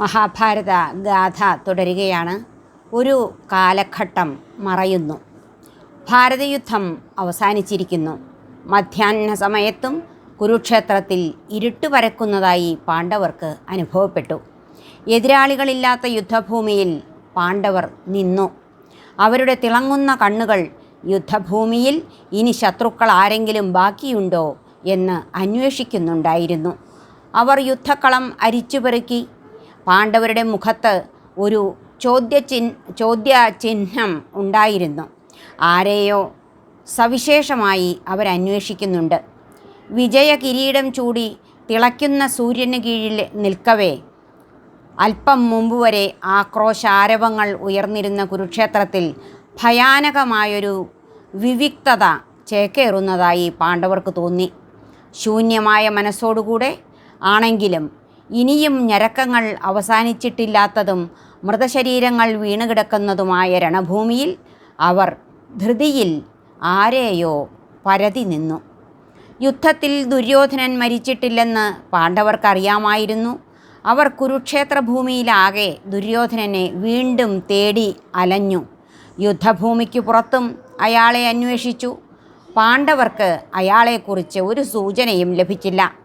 മഹാഭാരത ഗാഥ തുടരുകയാണ്. ഒരു കാലഘട്ടം മറയുന്നു. ഭാരതയുദ്ധം അവസാനിച്ചിരിക്കുന്നു. മധ്യാഹ്ന സമയത്തും കുരുക്ഷേത്രത്തിൽ ഇരുട്ട് പരക്കുന്നതായി പാണ്ഡവർക്ക് അനുഭവപ്പെട്ടു. എതിരാളികളില്ലാത്ത യുദ്ധഭൂമിയിൽ പാണ്ഡവർ നിന്നു. അവരുടെ തിളങ്ങുന്ന കണ്ണുകൾ യുദ്ധഭൂമിയിൽ ഇനി ശത്രുക്കൾ ആരെങ്കിലും ബാക്കിയുണ്ടോ എന്ന് അന്വേഷിക്കുന്നുണ്ടായിരുന്നു. അവർ യുദ്ധക്കളം അരിച്ചുപെറുക്കി പാണ്ഡവരുടെ മുഖത്ത് ഒരു ചോദ്യചിഹ്ന ചോദ്യചിഹ്നം ഉണ്ടായിരുന്നു. ആരെയോ സവിശേഷമായി അവരന്വേഷിക്കുന്നുണ്ട് വിജയ കിരീടം ചൂടി തിളയ്ക്കുന്ന സൂര്യന് കീഴിൽ നിൽക്കവേ അല്പം മുമ്പ് വരെ ആക്രോശാരവങ്ങൾ ഉയർന്നിരുന്ന കുരുക്ഷേത്രത്തിൽ ഭയാനകമായൊരു വിവിക്തത ചേക്കേറുന്നതായി പാണ്ഡവർക്ക് തോന്നി. ശൂന്യമായ മനസ്സോടുകൂടെ ആണെങ്കിലും ഇനിയും ഞരക്കങ്ങൾ അവസാനിച്ചിട്ടില്ലാത്തതും മൃതശരീരങ്ങൾ വീണുകിടക്കുന്നതുമായ രണഭൂമിയിൽ അവർ ധൃതിയിൽ ആരെയോ പരതി നിന്നു. യുദ്ധത്തിൽ ദുര്യോധനൻ മരിച്ചിട്ടില്ലെന്ന് പാണ്ഡവർക്കറിയാമായിരുന്നു. അവർ കുരുക്ഷേത്ര ഭൂമിയിലാകെ ദുര്യോധനനെ വീണ്ടും തേടി അലഞ്ഞു. യുദ്ധഭൂമിക്ക് പുറത്തും അയാളെ അന്വേഷിച്ചു. പാണ്ഡവർക്ക് അയാളെക്കുറിച്ച് ഒരു സൂചനയും ലഭിച്ചില്ല.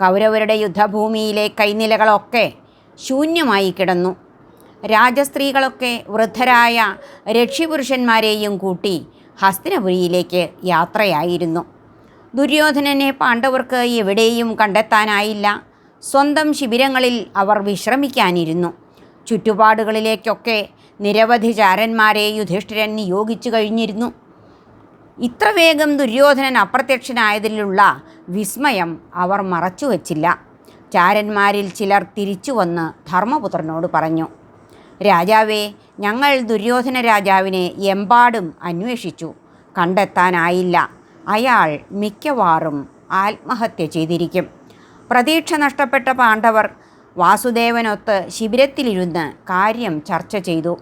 കൗരവരുടെ യുദ്ധഭൂമിയിലെ കൈനിലകളൊക്കെ ശൂന്യമായി കിടന്നു. രാജസ്ത്രീകളൊക്കെ വൃദ്ധരായ രക്ഷിപുരുഷന്മാരെയും കൂട്ടി ഹസ്തിനപുരിയിലേക്ക് യാത്രയായിരുന്നു. ദുര്യോധനനെ പാണ്ഡവർക്ക് എവിടെയും കണ്ടെത്താനായില്ല. സ്വന്തം ശിബിരങ്ങളിൽ അവർ വിശ്രമിക്കാനിരുന്നു. ചുറ്റുപാടുകളിലേക്കൊക്കെ നിരവധി ചാരന്മാരെ യുധിഷ്ഠിരൻ നിയോഗിച്ചു കഴിഞ്ഞിരുന്നു. ഇത്ര വേഗം ദുര്യോധനൻ അപ്രത്യക്ഷനായതിലുള്ള വിസ്മയം അവർ മറച്ചുവെച്ചില്ല ചാരന്മാരിൽ ചിലർ തിരിച്ചു വന്ന് ധർമ്മപുത്രനോട് പറഞ്ഞു രാജാവേ ഞങ്ങൾ ദുര്യോധന രാജാവിനെ എമ്പാടും അന്വേഷിച്ചു. കണ്ടെത്താനായില്ല. അയാൾ മിക്കവാറും ആത്മഹത്യ ചെയ്തിരിക്കും. പ്രതീക്ഷ നഷ്ടപ്പെട്ട പാണ്ഡവർ വാസുദേവനൊത്ത് ശിബിരത്തിലിരുന്ന് കാര്യം ചർച്ച ചെയ്തു.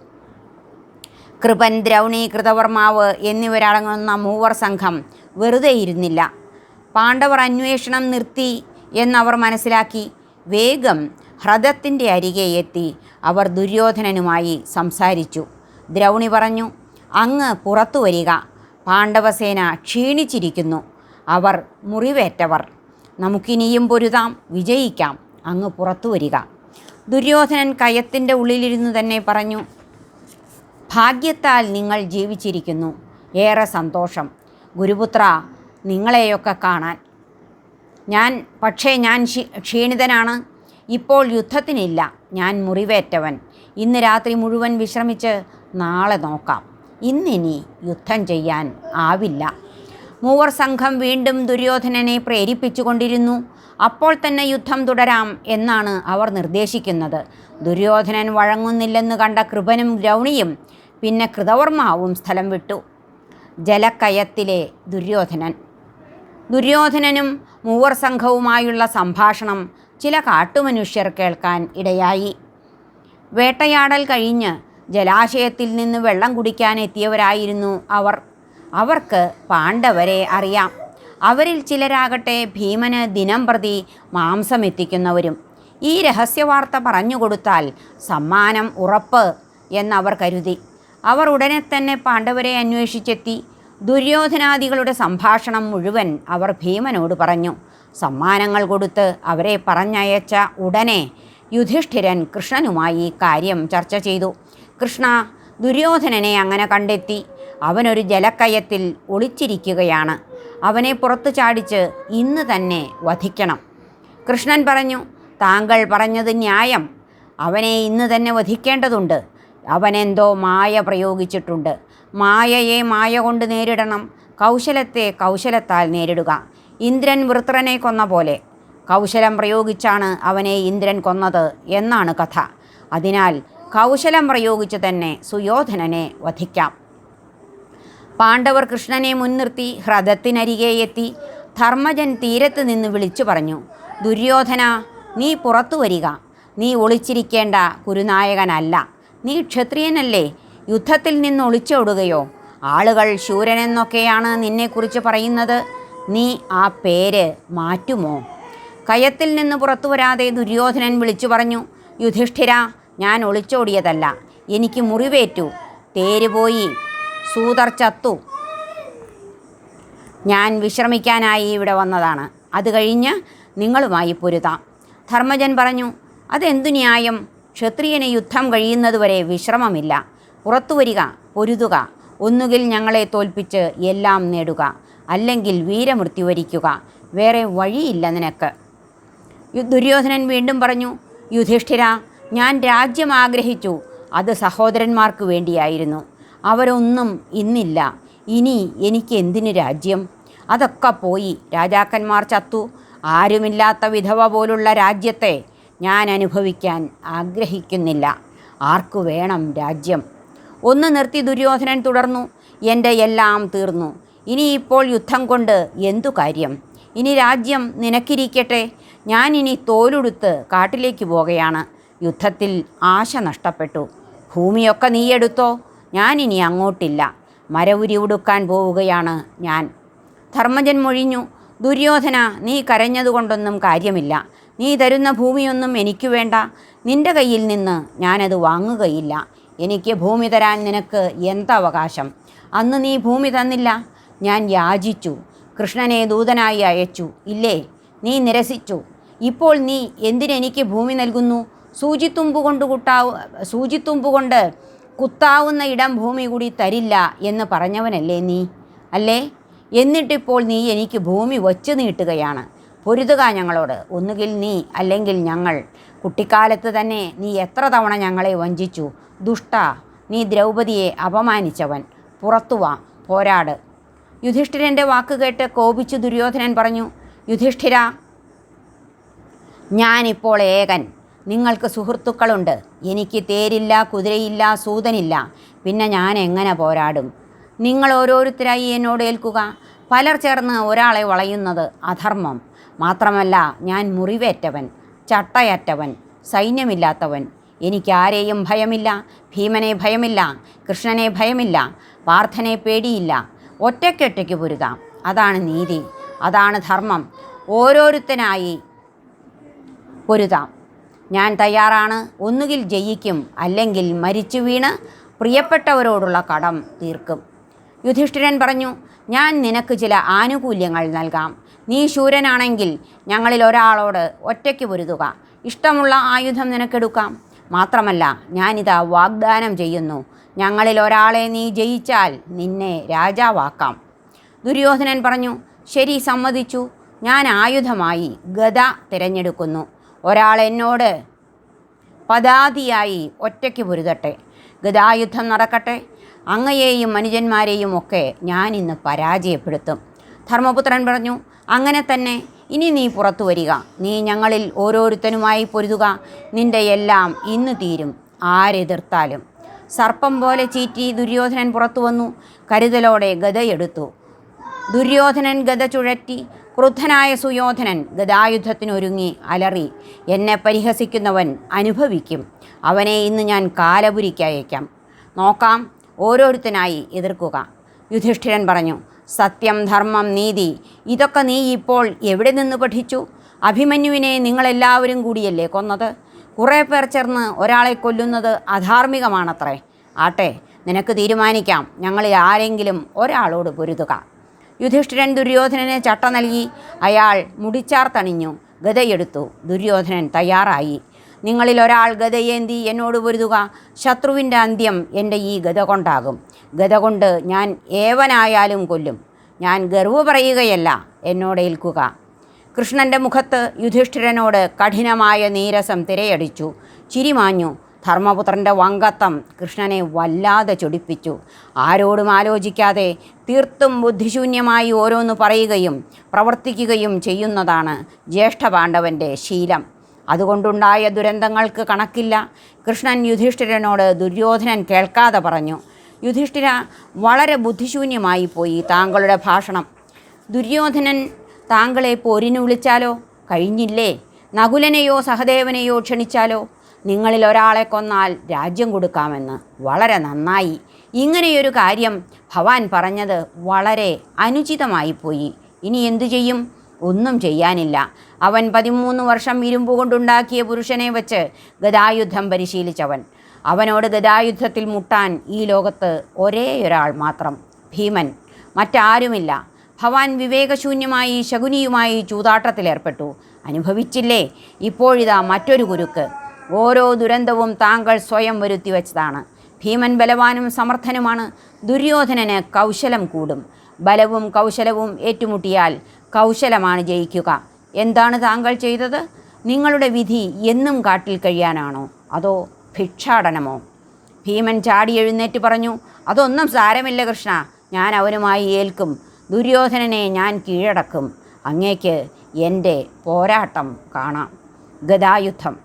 കൃപൻ ദ്രൗണി കൃതവർമാവ് എന്നിവരടങ്ങുന്ന മൂവർ സംഘം വെറുതെ ഇരുന്നില്ല. പാണ്ഡവർ അന്വേഷണം നിർത്തി എന്നവർ മനസ്സിലാക്കി വേഗം ഹ്രദത്തിന്റെ അരികെ എത്തി അവർ ദുര്യോധനനുമായി സംസാരിച്ചു. ദ്രൗണി പറഞ്ഞു അങ്ങ് പുറത്തു വരിക. പാണ്ഡവസേന ക്ഷീണിച്ചിരിക്കുന്നു. അവർ മുറിവേറ്റവർ. നമുക്കിനിയും പൊരുതാം. വിജയിക്കാം. അങ്ങ് പുറത്തു വരിക. ദുര്യോധനൻ കയത്തിന്റെ ഉള്ളിലിരുന്ന് തന്നെ പറഞ്ഞു ഭാഗ്യത്താൽ നിങ്ങൾ ജീവിച്ചിരിക്കുന്നു. ഏറെ സന്തോഷം. ഗുരുപുത്ര നിങ്ങളെയൊക്കെ കാണാൻ. ഞാൻ പക്ഷേ ഞാൻ ക്ഷീണിതനാണ്. ഇപ്പോൾ യുദ്ധത്തിനില്ല. ഞാൻ മുറിവേറ്റവൻ. ഇന്ന് രാത്രി മുഴുവൻ വിശ്രമിച്ച് നാളെ നോക്കാം. ഇന്നിനി യുദ്ധം ചെയ്യാൻ ആവില്ല. മൂവർ സംഘം വീണ്ടും ദുര്യോധനനെ പ്രേരിപ്പിച്ചുകൊണ്ടിരുന്നു. അപ്പോൾ തന്നെ യുദ്ധം തുടരാം എന്നാണ് അവർ നിർദ്ദേശിക്കുന്നത്. ദുര്യോധനൻ വഴങ്ങുന്നില്ലെന്ന് കണ്ട കൃപനും ദ്രൗണിയും പിന്നെ കൃതവർമാവും സ്ഥലം വിട്ടു. ജലക്കയത്തിലെ ദുര്യോധനൻ. ദുര്യോധനനും മൂവർ സംഘവുമായുള്ള സംഭാഷണം ചില കാട്ടുമനുഷ്യർ കേൾക്കാൻ ഇടയായി. വേട്ടയാടൽ കഴിഞ്ഞ് ജലാശയത്തിൽ നിന്ന് വെള്ളം കുടിക്കാൻ എത്തിയവരായിരുന്നു അവർ. അവർക്ക് പാണ്ഡവരെ അറിയാം. അവരിൽ ചിലരാകട്ടെ ഭീമന് ദിനം പ്രതി മാംസം എത്തിക്കുന്നവരും. ഈ രഹസ്യവാർത്ത പറഞ്ഞുകൊടുത്താൽ സമ്മാനം ഉറപ്പ് എന്നവർ കരുതി. അവർ ഉടനെ തന്നെ പാണ്ഡവരെ അന്വേഷിച്ചെത്തി. ദുര്യോധനാദികളുടെ സംഭാഷണം മുഴുവൻ അവർ ഭീമനോട് പറഞ്ഞു. സമ്മാനങ്ങൾ കൊടുത്ത് അവരെ പറഞ്ഞയച്ച ഉടനെ യുധിഷ്ഠിരൻ കൃഷ്ണനുമായി കാര്യം ചർച്ച ചെയ്തു. കൃഷ്ണ ദുര്യോധനനെ അങ്ങനെ കണ്ടെത്തി. അവനൊരു ജലക്കയത്തിൽ ഒളിച്ചിരിക്കുകയാണ്. അവനെ പുറത്തു ചാടിച്ച് ഇന്ന് തന്നെ വധിക്കണം. കൃഷ്ണൻ പറഞ്ഞു താങ്കൾ പറഞ്ഞത് ന്യായം. അവനെ ഇന്ന് തന്നെ വധിക്കേണ്ടതുണ്ട്. അവനെന്തോ മായ പ്രയോഗിച്ചിട്ടുണ്ട്. മായയെ മായ കൊണ്ട് നേരിടണം. കൗശലത്തെ കൗശലത്താൽ നേരിടുക. ഇന്ദ്രൻ വൃത്രനെ കൊന്ന പോലെ. കൗശലം പ്രയോഗിച്ചാണ് അവനെ ഇന്ദ്രൻ കൊന്നത് എന്നാണ് കഥ. അതിനാൽ കൗശലം പ്രയോഗിച്ച് തന്നെ സുയോധനനെ വധിക്കാം. പാണ്ഡവർ കൃഷ്ണനെ മുൻനിർത്തി ഹ്രദത്തിനരികെ എത്തി ധർമ്മജൻ തീരത്ത് നിന്ന് വിളിച്ചു പറഞ്ഞു ദുര്യോധന നീ പുറത്തു വരിക. നീ ഒളിച്ചിരിക്കേണ്ട കുരുനായകനല്ല. നീ ക്ഷത്രിയനല്ലേ? യുദ്ധത്തിൽ നിന്ന് ഒളിച്ചോടുകയോ? ആളുകൾ ശൂരനെന്നൊക്കെയാണ് നിന്നെക്കുറിച്ച് പറയുന്നത്. നീ ആ പേര് മാറ്റുമോ? കയത്തിൽ നിന്ന് പുറത്തു വരാതെ ദുര്യോധനൻ വിളിച്ചു പറഞ്ഞു യുധിഷ്ഠിര ഞാൻ ഒളിച്ചോടിയതല്ല. എനിക്ക് മുറിവേറ്റു. തേര് പോയി. സൂതർ ചത്തു. ഞാൻ വിശ്രമിക്കാനായി ഇവിടെ വന്നതാണ്. അത് കഴിഞ്ഞ് നിങ്ങളുമായി പൊരുതാം. ധർമ്മജൻ പറഞ്ഞു അതെന്തു ന്യായം? ക്ഷത്രിയന് യുദ്ധം കഴിയുന്നതുവരെ വിശ്രമമില്ല. പുറത്തു വരിക പൊരുതുക. ഒന്നുകിൽ ഞങ്ങളെ തോൽപ്പിച്ച് എല്ലാം നേടുക. അല്ലെങ്കിൽ വീരമൃത്യു വരിക്കുക. വേറെ വഴിയില്ല നിനക്ക്. ദുര്യോധനൻ വീണ്ടും പറഞ്ഞു യുധിഷ്ഠിര ഞാൻ രാജ്യം ആഗ്രഹിച്ചു. അത് സഹോദരന്മാർക്ക് വേണ്ടിയായിരുന്നു. അവരൊന്നും ഇന്നില്ല. ഇനി എനിക്ക് എന്തിന് രാജ്യം? അതൊക്കെ പോയി. രാജാക്കന്മാർ ചത്തു. ആരുമില്ലാത്ത വിധവ പോലുള്ള രാജ്യത്തെ ഞാൻ അനുഭവിക്കാൻ ആഗ്രഹിക്കുന്നില്ല. ആർക്കു വേണം രാജ്യം? ഒന്ന് നിർത്തി ദുര്യോധനൻ തുടർന്നു. എന്റെ എല്ലാം തീർന്നു. ഇനിയിപ്പോൾ യുദ്ധം കൊണ്ട് എന്തു കാര്യം? ഇനി രാജ്യം നിനക്കിരിക്കട്ടെ. ഞാൻ ഇനി തോലുടുത്ത് കാട്ടിലേക്ക് പോകുകയാണ് യുദ്ധത്തിൽ ആശ നഷ്ടപ്പെട്ടു. ഭൂമിയൊക്കെ നീയെടുത്തോ ഇനി അങ്ങോട്ടില്ല. മരവുരി ഉടുക്കാൻ പോവുകയാണ് ഞാൻ. ധർമ്മജൻ മൊഴിഞ്ഞു. ദുര്യോധന നീ കരഞ്ഞതുകൊണ്ടൊന്നും കാര്യമില്ല. നീ തരുന്ന ഭൂമിയൊന്നും എനിക്ക് വേണ്ട. നിന്റെ കയ്യിൽ നിന്ന് ഞാനത് വാങ്ങുകയില്ല. എനിക്ക് ഭൂമി തരാൻ നിനക്ക് എന്തവകാശം? അന്ന് നീ ഭൂമി തന്നില്ല. ഞാൻ യാചിച്ചു. കൃഷ്ണനെ ദൂതനായി അയച്ചു. ഇല്ലേ? നീ നിരസിച്ചു. ഇപ്പോൾ നീ എന്തിനെനിക്ക് ഭൂമി നൽകുന്നു? സൂചിത്തുമ്പ് കൊണ്ട് കുട്ടാവ് സൂചിത്തുമ്പ് കൊണ്ട് കുത്താവുന്ന ഇടം ഭൂമി കൂടി തരില്ല എന്ന് പറഞ്ഞവനല്ലേ നീ? അല്ലേ? എന്നിട്ടിപ്പോൾ നീ എനിക്ക് ഭൂമി വച്ചു നീട്ടുകയാണ്. പൊരുതുക ഞങ്ങളോട്. ഒന്നുകിൽ നീ അല്ലെങ്കിൽ ഞങ്ങൾ. കുട്ടിക്കാലത്ത് തന്നെ നീ എത്ര തവണ ഞങ്ങളെ വഞ്ചിച്ചു. ദുഷ്ട നീ ദ്രൗപതിയെ അപമാനിച്ചവൻ. പുറത്തുവാ പോരാട്. യുധിഷ്ഠിരന്റെ വാക്കുകേട്ട് കോപിച്ചു ദുര്യോധനൻ പറഞ്ഞു യുധിഷ്ഠിര ഞാനിപ്പോൾ ഏകൻ. നിങ്ങൾക്ക് സുഹൃത്തുക്കളുണ്ട്. എനിക്ക് തേരില്ല കുതിരയില്ല സൂതനില്ല. പിന്നെ ഞാൻ എങ്ങനെ പോരാടും? നിങ്ങൾ ഓരോരുത്തരായി എന്നോട് ഏൽക്കുക. പലർ ചേർന്ന് ഒരാളെ വളയുന്നത് അധർമ്മം. മാത്രമല്ല ഞാൻ മുറിവേറ്റവൻ ചട്ടയറ്റവൻ സൈന്യമില്ലാത്തവൻ. എനിക്കാരെയും ഭയമില്ല ഭീമനെ ഭയമില്ല കൃഷ്ണനെ ഭയമില്ല പാർത്ഥനെ പേടിയില്ല. ഒറ്റയ്ക്കൊറ്റയ്ക്ക് പൊരുതാം. അതാണ് നീതി അതാണ് ധർമ്മം. ഓരോരുത്തനായി പൊരുതാം. ഞാൻ തയ്യാറാണ് ഒന്നുകിൽ ജയിക്കും അല്ലെങ്കിൽ മരിച്ചു വീണ് പ്രിയപ്പെട്ടവരോടുള്ള കടം തീർക്കും. യുധിഷ്ഠിരൻ പറഞ്ഞു ഞാൻ നിനക്ക് ചില ആനുകൂല്യങ്ങൾ നൽകാം. നീ ശൂരനാണെങ്കിൽ ഞങ്ങളിൽ ഒരാളോട് ഒറ്റയ്ക്ക് പൊരുതുക. ഇഷ്ടമുള്ള ആയുധം നിനക്കെടുക്കാം. മാത്രമല്ല ഞാനിതാ വാഗ്ദാനം ചെയ്യുന്നു. ഞങ്ങളിൽ ഒരാളെ നീ ജയിച്ചാൽ നിന്നെ രാജാവാക്കാം. ദുര്യോധനൻ പറഞ്ഞു ശരി സമ്മതിച്ചു. ഞാൻ ആയുധമായി ഗത തിരഞ്ഞെടുക്കുന്നു. ഒരാൾ എന്നോട് പദാതിയായി ഒറ്റയ്ക്ക് പൊരുതട്ടെ. ഗതായുദ്ധം നടക്കട്ടെ. അങ്ങയെയും മനുജന്മാരെയും ഒക്കെ ഞാൻ ഇന്ന് പരാജയപ്പെടുത്തും. ധർമ്മപുത്രൻ പറഞ്ഞു അങ്ങനെ തന്നെ ഇനി നീ പുറത്തു വരിക. നീ ഞങ്ങളിൽ ഓരോരുത്തനുമായി പൊരുതുക. നിന്റെ എല്ലാം ഇന്ന് തീരും. ആരെതിർത്താലും. സർപ്പം പോലെ ചീറ്റി ദുര്യോധനൻ പുറത്തു വന്നു. കരുതലോടെ ഗതയെടുത്തു ദുര്യോധനൻ ഗത ചുഴറ്റി. ക്രുദ്ധനായ സുയോധനൻ ഗതായുദ്ധത്തിനൊരുങ്ങി അലറി. എന്നെ പരിഹസിക്കുന്നവൻ അനുഭവിക്കും. അവനെ ഇന്ന് ഞാൻ കാലപുരിക്കയക്കാം നോക്കാം. ഓരോരുത്തനായി എതിർക്കുക. യുധിഷ്ഠിരൻ പറഞ്ഞു സത്യം ധർമ്മം നീതി ഇതൊക്കെ നീ ഇപ്പോൾ എവിടെ നിന്ന് പഠിച്ചു? അഭിമന്യുവിനെ നിങ്ങളെല്ലാവരും കൂടിയല്ലേ കൊന്നത്? കുറേ പേർ ചേർന്ന് ഒരാളെ കൊല്ലുന്നത് അധാർമികമാണത്രേ. ആട്ടെ നിനക്ക് തീരുമാനിക്കാം. ഞങ്ങളിൽ ആരെങ്കിലും ഒരാളോട് പൊരുതുക. യുധിഷ്ഠിരൻ ദുര്യോധനന് ചട്ട നൽകി. അയാൾ മുടിച്ചാർത്തണിഞ്ഞു ഗതയെടുത്തു ദുര്യോധനൻ തയ്യാറായി. നിങ്ങളിൽ ഒരാൾ ഗതയേന്തി എന്നോട് പൊരുതുക ശത്രുവിന്റെ അന്ത്യം എന്റെ ഈ ഗത കൊണ്ടാകും. ഗത കൊണ്ട് ഞാൻ ഏവനായാലും കൊല്ലും. ഞാൻ ഗർവ് പറയുകയല്ല എന്നോട് ഏൽക്കുക. കൃഷ്ണന്റെ മുഖത്ത് യുധിഷ്ഠിരനോട് കഠിനമായ നീരസം തിരയടിച്ചു. ചിരിമാഞ്ഞു ധർമ്മപുത്രന്റെ വങ്കത്തം കൃഷ്ണനെ വല്ലാതെ ചൊടിപ്പിച്ചു. ആരോടും ആലോചിക്കാതെ തീർത്തും ബുദ്ധിശൂന്യമായി ഓരോന്ന് പറയുകയും പ്രവർത്തിക്കുകയും ചെയ്യുന്നതാണ് ജ്യേഷ്ഠപാണ്ഡവന്റെ ശീലം. അതുകൊണ്ടുണ്ടായ ദുരന്തങ്ങൾക്ക് കണക്കില്ല. കൃഷ്ണൻ യുധിഷ്ഠിരനോട് ദുര്യോധനൻ കേൾക്കാതെ പറഞ്ഞു യുധിഷ്ഠിര വളരെ ബുദ്ധിശൂന്യമായി പോയി താങ്കളുടെ ഭാഷണം. ദുര്യോധനൻ താങ്കളെ പോരിന് വിളിച്ചാലോ? കഴിഞ്ഞില്ലേ? നകുലനെയോ സഹദേവനെയോ ക്ഷണിച്ചാലോ? നിങ്ങളിൽ ഒരാളെ കൊന്നാൽ രാജ്യം കൊടുക്കാമെന്ന് വളരെ നന്നായി. ഇങ്ങനെയൊരു കാര്യം ഭവാൻ പറഞ്ഞത് വളരെ അനുചിതമായിപ്പോയി ഇനി എന്തു ചെയ്യും? ഒന്നും ചെയ്യാനില്ല. അവൻ പതിമൂന്ന് വർഷം ഇരുമ്പ് കൊണ്ടുണ്ടാക്കിയ പുരുഷനെ വെച്ച് ഗതായുദ്ധം പരിശീലിച്ചവൻ. അവനോട് ഗതായുദ്ധത്തിൽ മുട്ടാൻ ഈ ലോകത്ത് ഒരേ ഒരാൾ മാത്രം ഭീമൻ. മറ്റാരുമില്ല. ഭവാൻ വിവേകശൂന്യമായി ശകുനിയുമായി ചൂതാട്ടത്തിലേർപ്പെട്ടു. അനുഭവിച്ചില്ലേ? ഇപ്പോഴിതാ മറ്റൊരു കുരുക്ക്. ഓരോ ദുരന്തവും താങ്കൾ സ്വയം വരുത്തി വച്ചതാണ്. ഭീമൻ ബലവാനും സമർത്ഥനുമാണ്. ദുര്യോധനന് കൗശലം കൂടും. ബലവും കൗശലവും ഏറ്റുമുട്ടിയാൽ കൗശലമാണ് ജയിക്കുക. എന്താണ് താങ്കൾ ചെയ്തത്? നിങ്ങളുടെ വിധി എന്നും കാട്ടിൽ കഴിയാനാണോ? അതോ ഭിക്ഷാടനമോ? ഭീമൻ ചാടി എഴുന്നേറ്റ് പറഞ്ഞു അതൊന്നും സാരമില്ല കൃഷ്ണ. ഞാൻ അവനുമായി ഏൽക്കും. ദുര്യോധനനെ ഞാൻ കീഴടക്കും. അങ്ങേക്ക് എന്റെ പോരാട്ടം കാണാം. ഗതായുദ്ധം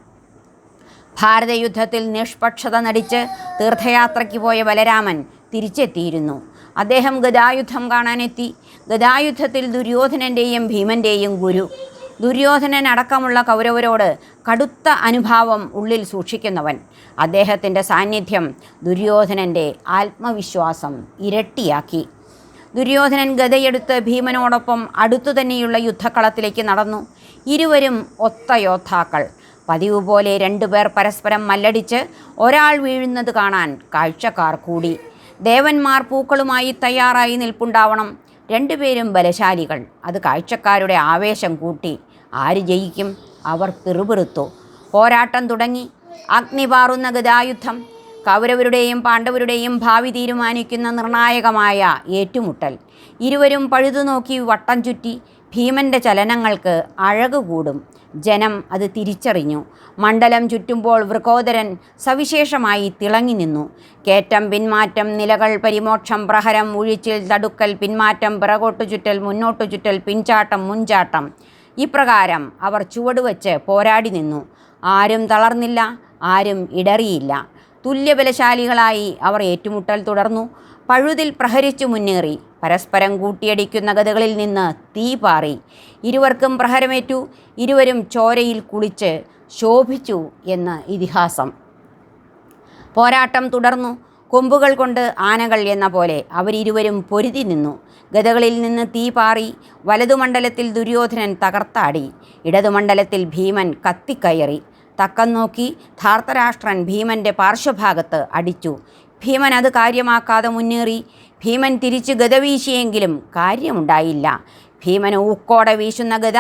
ഭാരതയുദ്ധത്തിൽ നിഷ്പക്ഷത നടിച്ച് തീർത്ഥയാത്രയ്ക്ക് പോയ ബലരാമൻ തിരിച്ചെത്തിയിരുന്നു. അദ്ദേഹം ഗതായുദ്ധം കാണാനെത്തി. ഗതായുദ്ധത്തിൽ ദുര്യോധനന്റെയും ഭീമന്റെയും ഗുരു. ദുര്യോധനൻ അടക്കമുള്ള കൗരവരോട് കടുത്ത അനുഭാവം ഉള്ളിൽ സൂക്ഷിക്കുന്നവൻ. അദ്ദേഹത്തിന്റെ സാന്നിധ്യം ദുര്യോധനന്റെ ആത്മവിശ്വാസം ഇരട്ടിയാക്കി. ദുര്യോധനൻ ഗതയെടുത്ത് ഭീമനോടൊപ്പം അടുത്തു തന്നെയുള്ള യുദ്ധക്കളത്തിലേക്ക് നടന്നു. ഇരുവരും ഒത്ത യോദ്ധാക്കൾ. പതിവ് പോലെ രണ്ടുപേർ പരസ്പരം മല്ലടിച്ച് ഒരാൾ വീഴുന്നത് കാണാൻ കാഴ്ചക്കാർ കൂടി. ദേവന്മാർ പൂക്കളുമായി തയ്യാറായി നിൽപ്പുണ്ടാവണം. രണ്ടുപേരും ബലശാലികൾ. അത് കാഴ്ചക്കാരുടെ ആവേശം കൂട്ടി. ആര് ജയിക്കും? അവർ പിറുപിറുത്തു. പോരാട്ടം തുടങ്ങി. അഗ്നി പാറുന്ന ഗതായുദ്ധം കൗരവരുടെയും പാണ്ഡവരുടെയും ഭാവി തീരുമാനിക്കുന്ന നിർണായകമായ ഏറ്റുമുട്ടൽ. ഇരുവരും പഴുതു നോക്കി വട്ടം ചുറ്റി ഭീമന്റെ ചലനങ്ങൾക്ക് അഴകു കൂടും ജനം അത് തിരിച്ചറിഞ്ഞു. മണ്ഡലം ചുറ്റുമ്പോൾ വൃകോദരൻ സവിശേഷമായി തിളങ്ങി നിന്നു. കേറ്റം പിന്മാറ്റം നിലകൾ പരിമോക്ഷം പ്രഹരം ഉഴിച്ചിൽ തടുക്കൽ പിന്മാറ്റം പിറകോട്ടു ചുറ്റൽ മുന്നോട്ടു ചുറ്റൽ പിൻചാട്ടം മുൻചാട്ടം. ഇപ്രകാരം അവർ ചുവടുവെച്ച് പോരാടി നിന്നു. ആരും തളർന്നില്ല ആരും ഇടറിയില്ല. തുല്യബലശാലികളായി അവർ ഏറ്റുമുട്ടൽ തുടർന്നു. പഴുതിൽ പ്രഹരിച്ചു മുന്നേറി. പരസ്പരം കൂട്ടിയടിക്കുന്ന ഗതകളിൽ നിന്ന് തീ പാറി. ഇരുവർക്കും പ്രഹരമേറ്റു. ഇരുവരും ചോരയിൽ കുളിച്ച് ശോഭിച്ചു എന്ന് ഇതിഹാസം. പോരാട്ടം തുടർന്നു. കൊമ്പുകൾ കൊണ്ട് ആനകൾ എന്ന പോലെ അവരിരുവരും പൊരുതി നിന്നു. ഗതകളിൽ നിന്ന് തീ പാറി വലതുമണ്ഡലത്തിൽ ദുര്യോധനൻ തകർത്താടി. ഇടതുമണ്ഡലത്തിൽ ഭീമൻ കത്തിക്കയറി. തക്കം നോക്കി ധാർത്തരാഷ്ട്രൻ ഭീമന്റെ പാർശ്വഭാഗത്ത് അടിച്ചു. ഭീമൻ അത് കാര്യമാക്കാതെ മുന്നേറി. ഭീമൻ തിരിച്ച് ഗത വീശിയെങ്കിലും കാര്യമുണ്ടായില്ല. ഭീമൻ ഊക്കോടെ വീശുന്ന ഗത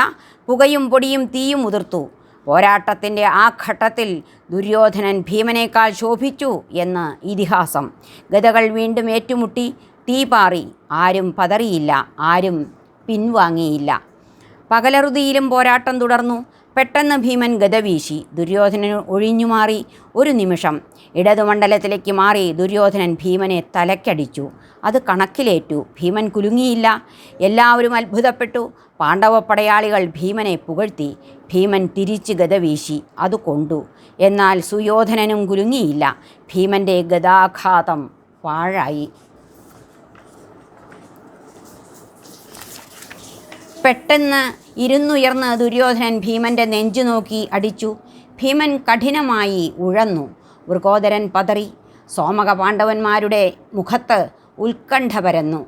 പുകയും പൊടിയും തീയും ഉതിർത്തു. പോരാട്ടത്തിന്റെ ആ ഘട്ടത്തിൽ ദുര്യോധനൻ ഭീമനേക്കാൾ ശോഭിച്ചു എന്ന് ഇതിഹാസം. ഗതകൾ വീണ്ടും ഏറ്റുമുട്ടി. തീ പാറി. ആരും പതറിയില്ല. ആരും പിൻവാങ്ങിയില്ല. പകലറുതിയിലും പോരാട്ടം തുടർന്നു. പെട്ടെന്ന് ഭീമൻ ഗതവീശി ദുര്യോധനൻ ഒഴിഞ്ഞുമാറി ഒരു നിമിഷം. ഇടതുമണ്ഡലത്തിലേക്ക് മാറി ദുര്യോധനൻ ഭീമനെ തലക്കടിച്ചു. അത് കണക്കിലേറ്റു. ഭീമൻ കുലുങ്ങിയില്ല. എല്ലാവരും അത്ഭുതപ്പെട്ടു. പാണ്ഡവ പടയാളികൾ ഭീമനെ പുകഴ്ത്തി. ഭീമൻ തിരിച്ച് ഗതവീശി അത് കൊണ്ടു. എന്നാൽ സുയോധനനും കുലുങ്ങിയില്ല. ഭീമന്റെ ഗതാഘാതം പാഴായി. പെട്ടെന്ന് ഇരുന്നുയർന്ന് ദുര്യോധനൻ ഭീമന്റെ നെഞ്ചു നോക്കി അടിച്ചു. ഭീമൻ കഠിനമായി ഉഴന്നു. വൃകോദരൻ പതറി. സോമക പാണ്ഡവന്മാരുടെ മുഖത്ത് ഉത്കണ്ഠ പരന്നു.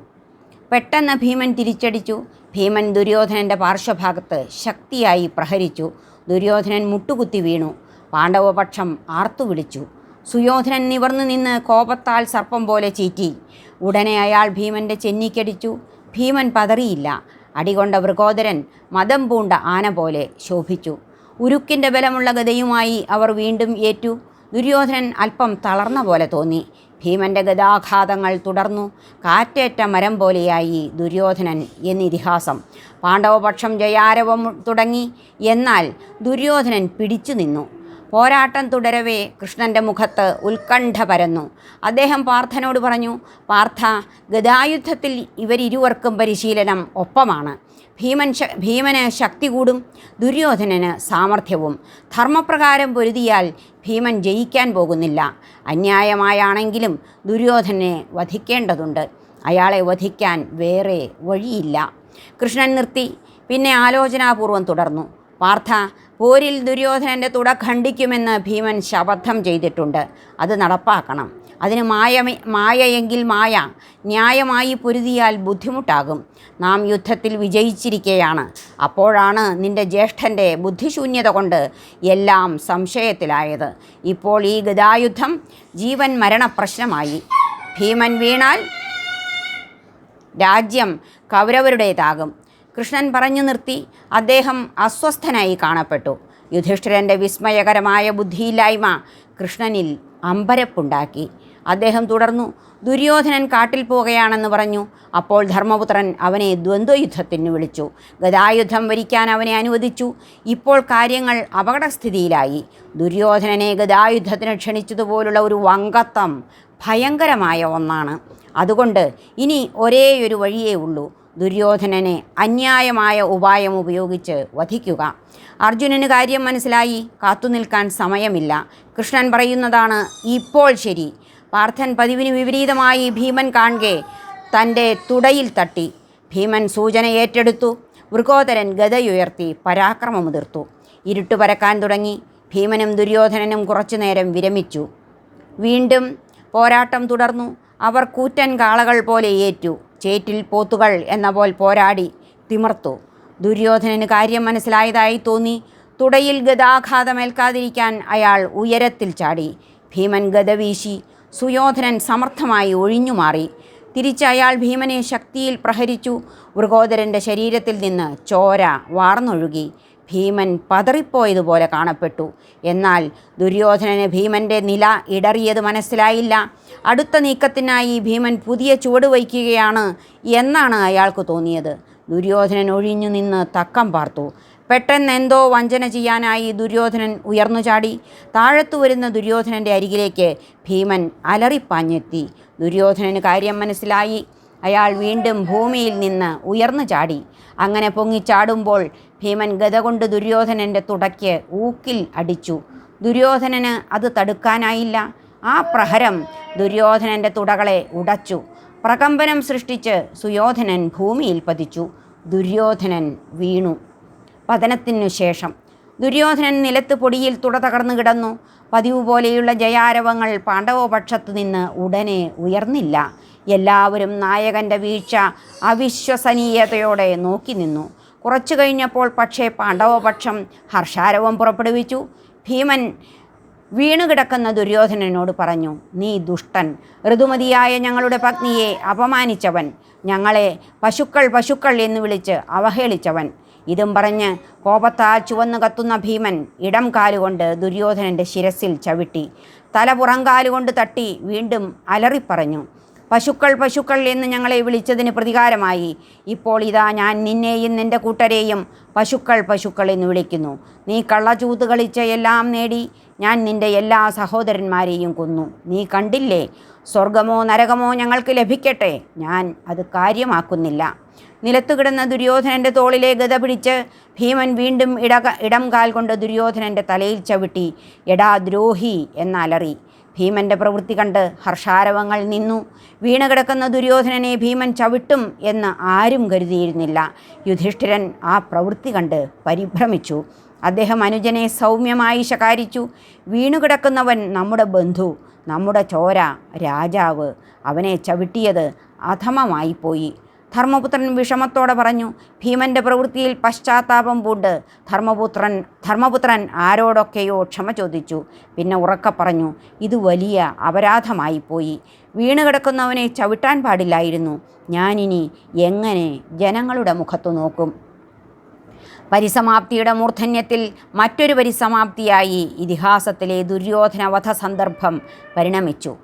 പെട്ടെന്ന് ഭീമൻ തിരിച്ചടിച്ചു. ഭീമൻ ദുര്യോധനന്റെ പാർശ്വഭാഗത്ത് ശക്തിയായി പ്രഹരിച്ചു. ദുര്യോധനൻ മുട്ടുകുത്തി വീണു. പാണ്ഡവപക്ഷം ആർത്തു വിളിച്ചു. സുയോധനൻ നിവർന്നു നിന്ന് കോപത്താൽ സർപ്പം പോലെ ചീറ്റി. ഉടനെ അയാൾ ഭീമന്റെ ചെന്നിക്കടിച്ചു. ഭീമൻ പതറിയില്ല. അടികൊണ്ട വൃകോദരൻ മതം പൂണ്ട ആന പോലെ ശോഭിച്ചു. ഉരുക്കിന്റെ ബലമുള്ള ഗതയുമായി അവർ വീണ്ടും ഏറ്റു. ദുര്യോധനൻ അല്പം തളർന്ന പോലെ തോന്നി. ഭീമന്റെ ഗതാഘാതങ്ങൾ തുടർന്നു. കാറ്റേറ്റ മരം പോലെയായി ദുര്യോധനൻ എന്നിതിഹാസം. പാണ്ഡവപക്ഷം ജയാരവം തുടങ്ങി. എന്നാൽ ദുര്യോധനൻ പിടിച്ചു നിന്നു. പോരാട്ടം തുടരവേ കൃഷ്ണന്റെ മുഖത്ത് ഉത്കണ്ഠ പരന്നു. അദ്ദേഹം പാർത്ഥനോട് പറഞ്ഞു പാർത്ഥ ഗതായുദ്ധത്തിൽ ഇവരിരുവർക്കും പരിശീലനം ഒപ്പമാണ്. ഭീമൻ ഭീമന് ശക്തി കൂടും ദുര്യോധനന് സാമർഥ്യവും. ധർമ്മപ്രകാരം പൊരുതിയാൽ ഭീമൻ ജയിക്കാൻ പോകുന്നില്ല. അന്യായമായാണെങ്കിലും ദുര്യോധനെ വധിക്കേണ്ടതുണ്ട്. അയാളെ വധിക്കാൻ വേറെ വഴിയില്ല. കൃഷ്ണൻ നിർത്തി. പിന്നെ ആലോചനാപൂർവം തുടർന്നു. പാർത്ഥ പോരിൽ ദുര്യോധനന്റെ തുട ഖണ്ഡിക്കുമെന്ന് ഭീമൻ ശപഥം ചെയ്തിട്ടുണ്ട്. അത് നടപ്പാക്കണം. അതിന് മായ മായയെങ്കിൽ മായ ന്യായമായി പൊരുതിയാൽ ബുദ്ധിമുട്ടാകും. നാം യുദ്ധത്തിൽ വിജയിച്ചിരിക്കുകയാണ് അപ്പോഴാണ് നിന്റെ ജ്യേഷ്ഠന്റെ ബുദ്ധിശൂന്യത കൊണ്ട് എല്ലാം സംശയത്തിലായത്. ഇപ്പോൾ ഈ ഗതായുദ്ധം ജീവൻ മരണ പ്രശ്നമായി ഭീമൻ വീണാൽ രാജ്യം കൗരവരുടേതാകും. കൃഷ്ണൻ പറഞ്ഞു നിർത്തി. അദ്ദേഹം അസ്വസ്ഥനായി കാണപ്പെട്ടു. യുധിഷ്ഠിരന്റെ വിസ്മയകരമായ ബുദ്ധിയില്ലായ്മ കൃഷ്ണനിൽ അമ്പരപ്പുണ്ടാക്കി. അദ്ദേഹം തുടർന്നു ദുര്യോധനൻ കാട്ടിൽ പോവുകയാണെന്ന് പറഞ്ഞു. അപ്പോൾ ധർമ്മപുത്രൻ അവനെ ദ്വന്ദ്വയുദ്ധത്തിന് വിളിച്ചു. ഗതായുദ്ധം വരിക്കാൻ അവനെ അനുവദിച്ചു. ഇപ്പോൾ കാര്യങ്ങൾ അപകടസ്ഥിതിയിലായി. ദുര്യോധനനെ ഗതായുദ്ധത്തിന് ക്ഷണിച്ചതുപോലുള്ള ഒരു വങ്കത്വം ഭയങ്കരമായ ഒന്നാണ്. അതുകൊണ്ട് ഇനി ഒരേയൊരു വഴിയേ ഉള്ളൂ. ദുര്യോധനനെ അന്യായമായ ഉപായം ഉപയോഗിച്ച് വധിക്കുക. അർജുനന് കാര്യം മനസ്സിലായി. കാത്തുനിൽക്കാൻ സമയമില്ല. കൃഷ്ണൻ പറയുന്നതാണ് ഇപ്പോൾ ശരി. പാർത്ഥൻ പതിവിന് വിപരീതമായി ഭീമൻ കാണെ തന്റെ തുടയിൽ തട്ടി. ഭീമൻ സൂചന ഏറ്റെടുത്തു. മൃഗോദരൻ ഗതയുയർത്തി പരാക്രമമുതിർത്തു. ഇരുട്ട് പരക്കാൻ തുടങ്ങി. ഭീമനും ദുര്യോധനനും കുറച്ചുനേരം വിരമിച്ചു. വീണ്ടും പോരാട്ടം തുടർന്നു. അവർ കൂറ്റൻ കാളകൾ പോലെ ഏറ്റു. ചേറ്റിൽ പോത്തുകൾ എന്ന പോൽ പോരാടി തിമർത്തു. ദുര്യോധനന് കാര്യം മനസ്സിലായതായി തോന്നി. തുടയിൽ ഗതാഘാതമേൽക്കാതിരിക്കാൻ അയാൾ ഉയരത്തിൽ ചാടി. ഭീമൻ ഗത വീശി. സുയോധനൻ സമർത്ഥമായി ഒഴിഞ്ഞുമാറി തിരിച്ച് അയാൾ ഭീമനെ ശക്തിയിൽ പ്രഹരിച്ചു. മൃഗോദരന്റെ ശരീരത്തിൽ നിന്ന് ചോര വാർന്നൊഴുകി. ഭീമൻ പതറിപ്പോയതുപോലെ കാണപ്പെട്ടു. എന്നാൽ ദുര്യോധനന് ഭീമന്റെ നില ഇടറിയത് മനസ്സിലായില്ല. അടുത്ത നീക്കത്തിനായി ഭീമൻ പുതിയ ചുവട് വയ്ക്കുകയാണ് എന്നാണ് അയാൾക്ക് തോന്നിയത്. ദുര്യോധനൻ ഒഴിഞ്ഞു നിന്ന് തക്കം പാർത്തു. പെട്ടെന്ന് എന്തോ വഞ്ചന ചെയ്യാനായി ദുര്യോധനൻ ഉയർന്നു ചാടി. താഴത്തു വരുന്ന ദുര്യോധനന്റെ അരികിലേക്ക് ഭീമൻ അലറിപ്പാഞ്ഞെത്തി. ദുര്യോധനന് കാര്യം മനസ്സിലായി. അയാൾ വീണ്ടും ഭൂമിയിൽ നിന്ന് ഉയർന്നു ചാടി. അങ്ങനെ പൊങ്ങിച്ചാടുമ്പോൾ ഭീമൻ ഗത കൊണ്ട് ദുര്യോധനന്റെ തുടയ്ക്ക് ഊക്കിൽ അടിച്ചു. ദുര്യോധനന് അത് തടുക്കാനായില്ല. ആ പ്രഹരം ദുര്യോധനന്റെ തുടകളെ ഉടച്ചു. പ്രകമ്പനം സൃഷ്ടിച്ച് സുയോധനൻ ഭൂമിയിൽ പതിച്ചു. ദുര്യോധനൻ വീണു. പതനത്തിനു ശേഷം ദുര്യോധനൻ നിലത്ത് പൊടിയിൽ തുട തകർന്നു കിടന്നു. പതിവ് പോലെയുള്ള ജയാരവങ്ങൾ പാണ്ഡവപക്ഷത്തു നിന്ന് ഉടനെ ഉയർന്നില്ല. എല്ലാവരും നായകന്റെ വീഴ്ച അവിശ്വസനീയതയോടെ നോക്കി നിന്നു. കുറച്ചു കഴിഞ്ഞപ്പോൾ പക്ഷേ പാണ്ഡവപക്ഷം ഹർഷാരവം പുറപ്പെടുവിച്ചു. ഭീമൻ വീണുകിടക്കുന്ന ദുര്യോധനനോട് പറഞ്ഞു നീ ദുഷ്ടൻ ഋതുമതിയായ ഞങ്ങളുടെ പത്നിയെ അപമാനിച്ചവൻ ഞങ്ങളെ പശുക്കൾ പശുക്കൾ എന്ന് വിളിച്ച് അവഹേളിച്ചവൻ. ഇതും പറഞ്ഞ് കോപത്താൽ ചുവന്നു കത്തുന്ന ഭീമൻ ഇടം കാലുകൊണ്ട് ദുര്യോധനന്റെ ശിരസിൽ ചവിട്ടി തല പുറങ്കാലുകൊണ്ട് തട്ടി വീണ്ടും അലറിപ്പറഞ്ഞു പശുക്കൾ പശുക്കൾ എന്ന് ഞങ്ങളെ വിളിച്ചതിന് പ്രതികാരമായി. ഇപ്പോൾ ഇതാ ഞാൻ നിന്നെയും നിന്റെ കൂട്ടരെയും പശുക്കൾ പശുക്കൾ എന്ന് വിളിക്കുന്നു. നീ കള്ളചൂത് കളിച്ച എല്ലാം നേടി ഞാൻ നിന്റെ എല്ലാ സഹോദരന്മാരെയും കൊന്നു. നീ കണ്ടില്ലേ? സ്വർഗമോ നരകമോ ഞങ്ങൾക്ക് ലഭിക്കട്ടെ. ഞാൻ അത് കാര്യമാക്കുന്നില്ല. നിലത്തു കിടന്ന ദുര്യോധനന്റെ തോളിലെ ഗത പിടിച്ച് ഭീമൻ വീണ്ടും ഇട ഇടം കാൽ കൊണ്ട് ദുര്യോധനന്റെ തലയിൽ ചവിട്ടി എടാ ദ്രോഹി എന്നലറി. ഭീമന്റെ പ്രവൃത്തി കണ്ട് ഹർഷാരവങ്ങൾ നിന്നു. വീണ് കിടക്കുന്ന ദുര്യോധനനെ ഭീമൻ ചവിട്ടും എന്ന് ആരും കരുതിയിരുന്നില്ല. യുധിഷ്ഠിരൻ ആ പ്രവൃത്തി കണ്ട് പരിഭ്രമിച്ചു. അദ്ദേഹം അനുജനെ സൗമ്യമായി ശകാരിച്ചു. വീണുകിടക്കുന്നവൻ നമ്മുടെ ബന്ധു നമ്മുടെ ചോര രാജാവ് അവനെ ചവിട്ടിയത് അധമമായിപ്പോയി ധർമ്മപുത്രൻ വിഷമത്തോടെ പറഞ്ഞു ഭീമന്റെ പ്രവൃത്തിയിൽ പശ്ചാത്താപം പൂണ്ട്. ധർമ്മപുത്രൻ ധർമ്മപുത്രൻ ആരോടൊക്കെയോ ക്ഷമ ചോദിച്ചു. പിന്നെ ഉറക്ക പറഞ്ഞു ഇത് വലിയ അപരാധമായിപ്പോയി വീണുകിടക്കുന്നവനെ ചവിട്ടാൻ പാടില്ലായിരുന്നു. ഞാനിനി എങ്ങനെ ജനങ്ങളുടെ മുഖത്തു നോക്കും? പരിസമാപ്തിയുടെ മൂർധന്യത്തിൽ മറ്റൊരു പരിസമാപ്തിയായി ഇതിഹാസത്തിലെ ദുര്യോധനവധ സന്ദർഭം പരിണമിച്ചു.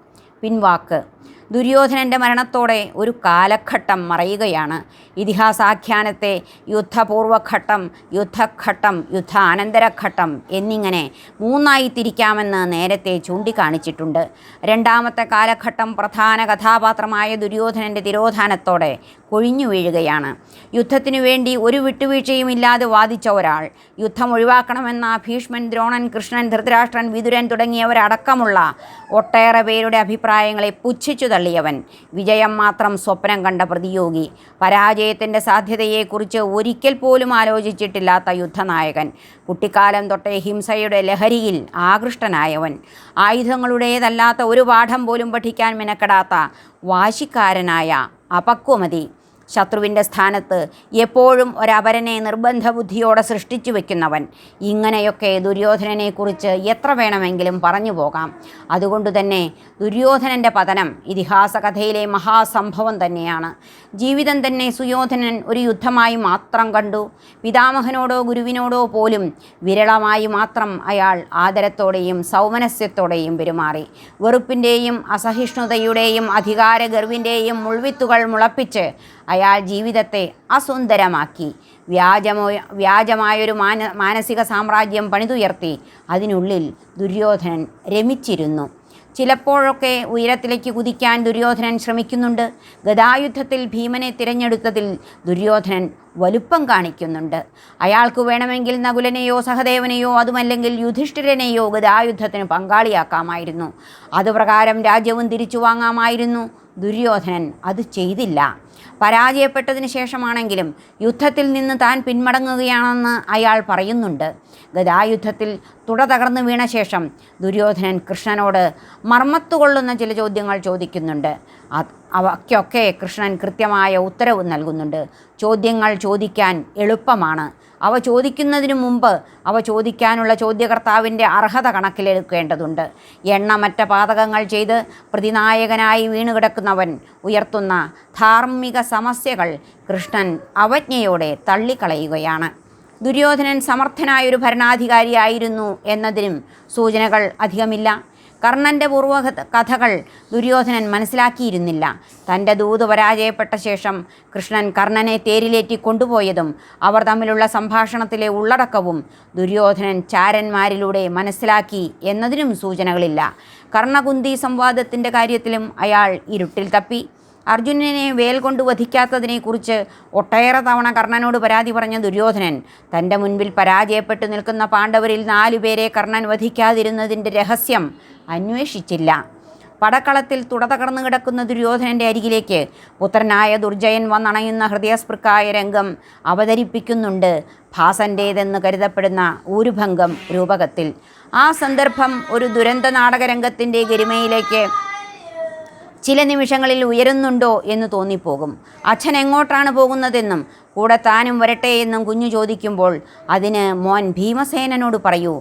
പിൻവാക്ക്. ദുര്യോധനന്റെ മരണത്തോടെ ഒരു കാലഘട്ടം മറയുകയാണ്. ഇതിഹാസാഖ്യാനത്തെ യുദ്ധപൂർവഘട്ടം യുദ്ധഘട്ടം യുദ്ധാനന്തരഘട്ടം എന്നിങ്ങനെ മൂന്നായി തിരിക്കാമെന്ന് നേരത്തെ ചൂണ്ടിക്കാണിച്ചിട്ടുണ്ട്. രണ്ടാമത്തെ കാലഘട്ടം പ്രധാന കഥാപാത്രമായ ദുര്യോധനന്റെ തിരോധാനത്തോടെ കൊഴിഞ്ഞു വീഴുകയാണ്. യുദ്ധത്തിനു വേണ്ടി ഒരു വിട്ടുവീഴ്ചയും ഇല്ലാതെ വാദിച്ച ഒരാൾ. യുദ്ധം ഒഴിവാക്കണമെന്ന ഭീഷ്മൻ ദ്രോണൻ കൃഷ്ണൻ ധൃതരാഷ്ട്രൻ വിതുരൻ തുടങ്ങിയവരടക്കമുള്ള ഒട്ടേറെ പേരുടെ അഭിപ്രായങ്ങളെ പുച്ഛിച്ചു തള്ളിയവൻ. വിജയം മാത്രം സ്വപ്നം കണ്ട പ്രതിയോഗി. പരാജയത്തിന്റെ സാധ്യതയെക്കുറിച്ച് ഒരിക്കൽ പോലും ആലോചിച്ചിട്ടില്ലാത്ത യുദ്ധനായകൻ. കുട്ടിക്കാലം തൊട്ടേ ഹിംസയുടെ ലഹരിയിൽ ആകൃഷ്ടനായവൻ. ആയുധങ്ങളുടേതല്ലാത്ത ഒരു പാഠം പോലും പഠിക്കാൻ മെനക്കെടാത്ത വാശിക്കാരനായ അപക്വമതി. ശത്രുവിന്റെ സ്ഥാനത്ത് എപ്പോഴും ഒരപരനെ നിർബന്ധ ബുദ്ധിയോടെ സൃഷ്ടിച്ചു വയ്ക്കുന്നവൻ ഇങ്ങനെയൊക്കെ ദുര്യോധനനെക്കുറിച്ച് എത്ര വേണമെങ്കിലും പറഞ്ഞു പോകാം. അതുകൊണ്ട് തന്നെ ദുര്യോധനന്റെ പതനം ഇതിഹാസ കഥയിലെ മഹാസംഭവം തന്നെയാണ്. ജീവിതം തന്നെ സുയോധനൻ ഒരു യുദ്ധമായി മാത്രം കണ്ടു. പിതാമഹനോടോ ഗുരുവിനോടോ പോലും വിരളമായി മാത്രം അയാൾ ആദരത്തോടെയും സൗമനസ്യത്തോടെയും പെരുമാറി. വെറുപ്പിന്റെയും അസഹിഷ്ണുതയുടെയും അധികാര ഗർവിന്റെയും മുൾവിത്തുകൾ മുളപ്പിച്ച് അയാൾ ജീവിതത്തെ അസുന്ദരമാക്കി. വ്യാജമോ വ്യാജമായൊരു മാന മാനസിക സാമ്രാജ്യം പണിതുയർത്തി. അതിനുള്ളിൽ ദുര്യോധനൻ രമിച്ചിരുന്നു. ചിലപ്പോഴൊക്കെ ഉയരത്തിലേക്ക് കുതിക്കാൻ ദുര്യോധനൻ ശ്രമിക്കുന്നുണ്ട്. ഗതായുദ്ധത്തിൽ ഭീമനെ തിരഞ്ഞെടുത്തതിൽ ദുര്യോധനൻ വലുപ്പം കാണിക്കുന്നുണ്ട്. അയാൾക്ക് വേണമെങ്കിൽ നകുലനെയോ സഹദേവനെയോ അതുമല്ലെങ്കിൽ യുധിഷ്ഠിരനെയോ ഗതായുദ്ധത്തിന് പങ്കാളിയാക്കാമായിരുന്നു. അതുപ്രകാരം രാജ്യവും തിരിച്ചു വാങ്ങാമായിരുന്നു. ദുര്യോധനൻ അത് ചെയ്തില്ല. പരാജയപ്പെട്ടതിന് ശേഷമാണെങ്കിലും യുദ്ധത്തിൽ നിന്ന് താൻ പിന്മടങ്ങുകയാണെന്ന് അയാൾ പറയുന്നുണ്ട്. ഗതായുദ്ധത്തിൽ തുട തകർന്നു വീണ ശേഷം ദുര്യോധനൻ കൃഷ്ണനോട് മർമ്മത്തുകൊള്ളുന്ന ചില ചോദ്യങ്ങൾ ചോദിക്കുന്നുണ്ട്. അവയ്ക്കൊക്കെ കൃഷ്ണൻ കൃത്യമായ ഉത്തരവ് നൽകുന്നുണ്ട്. ചോദ്യങ്ങൾ ചോദിക്കാൻ എളുപ്പമാണ് അവ ചോദിക്കുന്നതിനു മുമ്പ് അവ ചോദിക്കാനുള്ള ചോദ്യകർത്താവിന്റെ അർഹത കണക്കിലെടുക്കേണ്ടതുണ്ട്. എണ്ണമറ്റ പാതകങ്ങൾ ചെയ്ത് പ്രതിനായകനായി വീണുകിടക്കുന്നവൻ ഉയർത്തുന്ന ധാർമ്മിക സമസ്യകൾ കൃഷ്ണൻ അവജ്ഞയോടെ തള്ളിക്കളയുകയാണ്. ദുര്യോധനൻ സമർത്ഥനായൊരു ഭരണാധികാരിയായിരുന്നു എന്നതിനും സൂചനകൾ അധികമില്ല. കർണന്റെ പൂർവ കഥകൾ ദുര്യോധനൻ മനസ്സിലാക്കിയിരുന്നില്ല. തന്റെ ദൂത് പരാജയപ്പെട്ട ശേഷം കൃഷ്ണൻ കർണനെ തേരിലേറ്റി കൊണ്ടുപോയതും അവർ തമ്മിലുള്ള സംഭാഷണത്തിലെ ഉള്ളടക്കവും ദുര്യോധനൻ ചാരന്മാരിലൂടെ മനസ്സിലാക്കി എന്നതിനും സൂചനകളില്ല. കർണകുന്തി സംവാദത്തിന്റെ കാര്യത്തിലും അയാൾ ഇരുട്ടിൽ തപ്പി. അർജുനനെ വേൽ കൊണ്ട് വധിക്കാത്തതിനെക്കുറിച്ച് ഒട്ടേറെ തവണ കർണനോട് പരാതി പറഞ്ഞ ദുര്യോധനൻ തന്റെ മുൻപിൽ പരാജയപ്പെട്ടു നിൽക്കുന്ന പാണ്ഡവരിൽ നാലുപേരെ കർണൻ വധിക്കാതിരുന്നതിന്റെ രഹസ്യം അന്വേഷിച്ചില്ല. പടക്കളത്തിൽ തുടതകർന്നു കിടക്കുന്ന ദുര്യോധനന്റെ അരികിലേക്ക് പുത്രനായ ദുർജയൻ വന്നണയുന്ന ഹൃദയസ്പൃക്കായ രംഗം അവതരിപ്പിക്കുന്നുണ്ട്. ഭാസന്റേതെന്ന് കരുതപ്പെടുന്ന ഊരുഭംഗം രൂപകത്തിൽ. ആ സന്ദർഭം ഒരു ദുരന്ത നാടകരംഗത്തിന്റെ ഗരിമയിലേക്ക് ചില നിമിഷങ്ങളിൽ ഉയരുന്നുണ്ടോ എന്ന് തോന്നിപ്പോകും. അച്ഛൻ എങ്ങോട്ടാണ് പോകുന്നതെന്നും കൂടെ താനും വരട്ടെ എന്നും കുഞ്ഞു ചോദിക്കുമ്പോൾ അതിന് മോൻ ഭീമസേനനോട് പറയൂ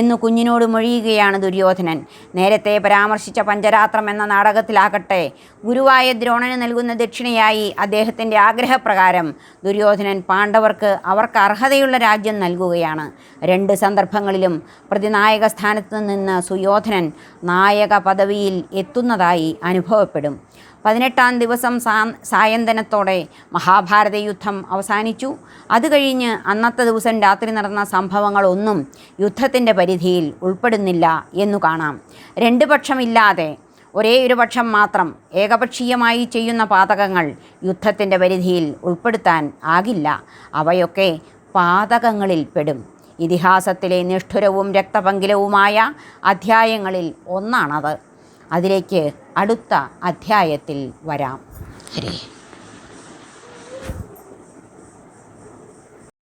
എന്ന് കുഞ്ഞിനോട് മൊഴിയുകയാണ് ദുര്യോധനൻ. നേരത്തെ പരാമർശിച്ച പഞ്ചരാത്രം എന്ന നാടകത്തിലാകട്ടെ ഗുരുവായ ദ്രോണന് നൽകുന്ന ദക്ഷിണയായി അദ്ദേഹത്തിന്റെ ആഗ്രഹപ്രകാരം ദുര്യോധനൻ പാണ്ഡവർക്ക് അവർക്ക് അർഹതയുള്ള രാജ്യം നൽകുകയാണ്. രണ്ട് സന്ദർഭങ്ങളിലും പ്രതിനായക സ്ഥാനത്ത് നിന്ന് സുയോധനൻ നായക പദവിയിൽ എത്തുന്നതായി അനുഭവപ്പെടും. പതിനെട്ടാം ദിവസം സാ സായന്തനത്തോടെ മഹാഭാരത യുദ്ധം അവസാനിച്ചു. അത് കഴിഞ്ഞ് അന്നത്തെ ദിവസം രാത്രി നടന്ന സംഭവങ്ങളൊന്നും യുദ്ധത്തിന്റെ പരിധിയിൽ ഉൾപ്പെടുന്നില്ല എന്നു കാണാം. രണ്ട് പക്ഷമില്ലാതെ ഒരേ ഒരു പക്ഷം മാത്രം ഏകപക്ഷീയമായി ചെയ്യുന്ന പാതകങ്ങൾ യുദ്ധത്തിന്റെ പരിധിയിൽ ഉൾപ്പെടുത്താൻ ആകില്ല. അവയൊക്കെ പാതകങ്ങളിൽ പെടും. ഇതിഹാസത്തിലെ നിഷ്ഠുരവും രക്തപങ്കിലവുമായ അധ്യായങ്ങളിൽ ഒന്നാണത്. അതിലേക്ക് അടുത്ത അധ്യായത്തിൽ വരാം. ഹരേ.